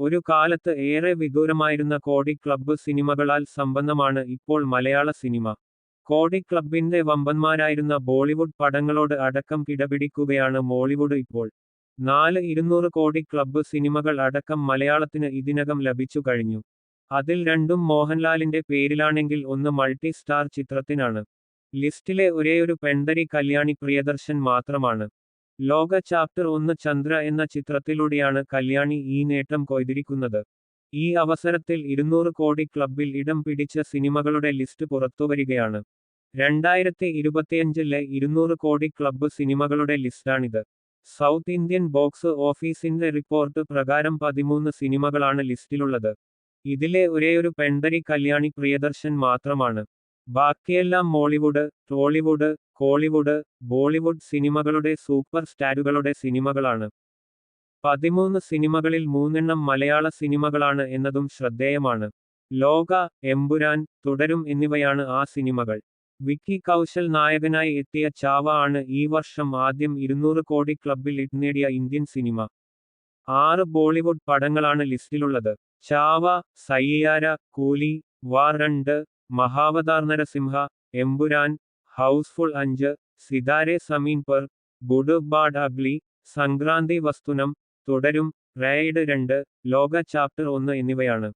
ഒരു കാലത്ത് ഏറെ വിദൂരമായിരുന്ന കോടി ക്ലബ്ബ് സിനിമകളാൽ സമ്പന്നമാണ് ഇപ്പോൾ മലയാള സിനിമ. കോടി ക്ലബിന്റെ വമ്പന്മാരായിരുന്ന ബോളിവുഡ് പടങ്ങളോട് അടക്കം കിടപിടിക്കുകയാണ് മോളിവുഡ് ഇപ്പോൾ. നാല് ഇരുന്നൂറ് കോടി ക്ലബ്ബ് സിനിമകൾ അടക്കം മലയാളത്തിന് ഇതിനകം ലഭിച്ചു കഴിഞ്ഞു. അതിൽ രണ്ടും മോഹൻലാലിന്റെ പേരിലാണെങ്കിൽ ഒന്ന് മൾട്ടി സ്റ്റാർ ചിത്രത്തിനാണ്. ലിസ്റ്റിലെ ഒരേയൊരു പെൺതരി കല്യാണി പ്രിയദർശൻ മാത്രമാണ്. ലോക ചാപ്റ്റർ ഒന്ന് ചന്ദ്ര എന്ന ചിത്രത്തിലൂടെയാണ് കല്യാണി ഈ നേട്ടം കൊയ്തിരിക്കുന്നത്. ഈ അവസരത്തിൽ ഇരുന്നൂറ് കോടി ക്ലബിൽ ഇടം പിടിച്ച സിനിമകളുടെ ലിസ്റ്റ് പുറത്തുവരികയാണ്. രണ്ടായിരത്തി ഇരുപത്തിയഞ്ചിലെ ഇരുന്നൂറ് കോടി ക്ലബ്ബ് സിനിമകളുടെ ലിസ്റ്റാണിത്. സൗത്ത് ഇന്ത്യൻ ബോക്സ് ഓഫീസിന്റെ റിപ്പോർട്ട് പ്രകാരം പതിമൂന്ന് സിനിമകളാണ് ലിസ്റ്റിലുള്ളത്. ഇതിലെ ഒരേയൊരു പെൺതരി കല്യാണി പ്രിയദർശൻ മാത്രമാണ്. ബാക്കിയെല്ലാം മോളിവുഡ് ടോളിവുഡ് കോളിവുഡ് ബോളിവുഡ് സിനിമകളുടെ സൂപ്പർ സ്റ്റാരുകളുടെ സിനിമകളാണ്. പതിമൂന്ന് സിനിമകളിൽ മൂന്നെണ്ണം മലയാള സിനിമകളാണ് എന്നതും ശ്രദ്ധേയമാണ്. ലോക എമ്പുരാൻ തുടരും എന്നിവയാണ് ആ സിനിമകൾ. വിക്കി കൗശൽ നായകനായി എത്തിയ ചാവ ആണ് ഈ വർഷം ആദ്യം ഇരുന്നൂറ് കോടി ക്ലബിൽ ഇട്ട് നേടിയ ഇന്ത്യൻ സിനിമ. ആറ് ബോളിവുഡ് പടങ്ങളാണ് ലിസ്റ്റിലുള്ളത്. ചാവ സയ്യാര കൂലി വാർ രണ്ട് മഹാവതാർ നരസിംഹ എമ്പുരാൻ ഹൗസ്ഫുൾ അഞ്ച് Sitaare Zameen Par good bad ugly Sankranti Vasthunam Thudarum raid രണ്ട് ലോക ചാപ്റ്റർ ഒന്ന് എന്നിവയാണ്.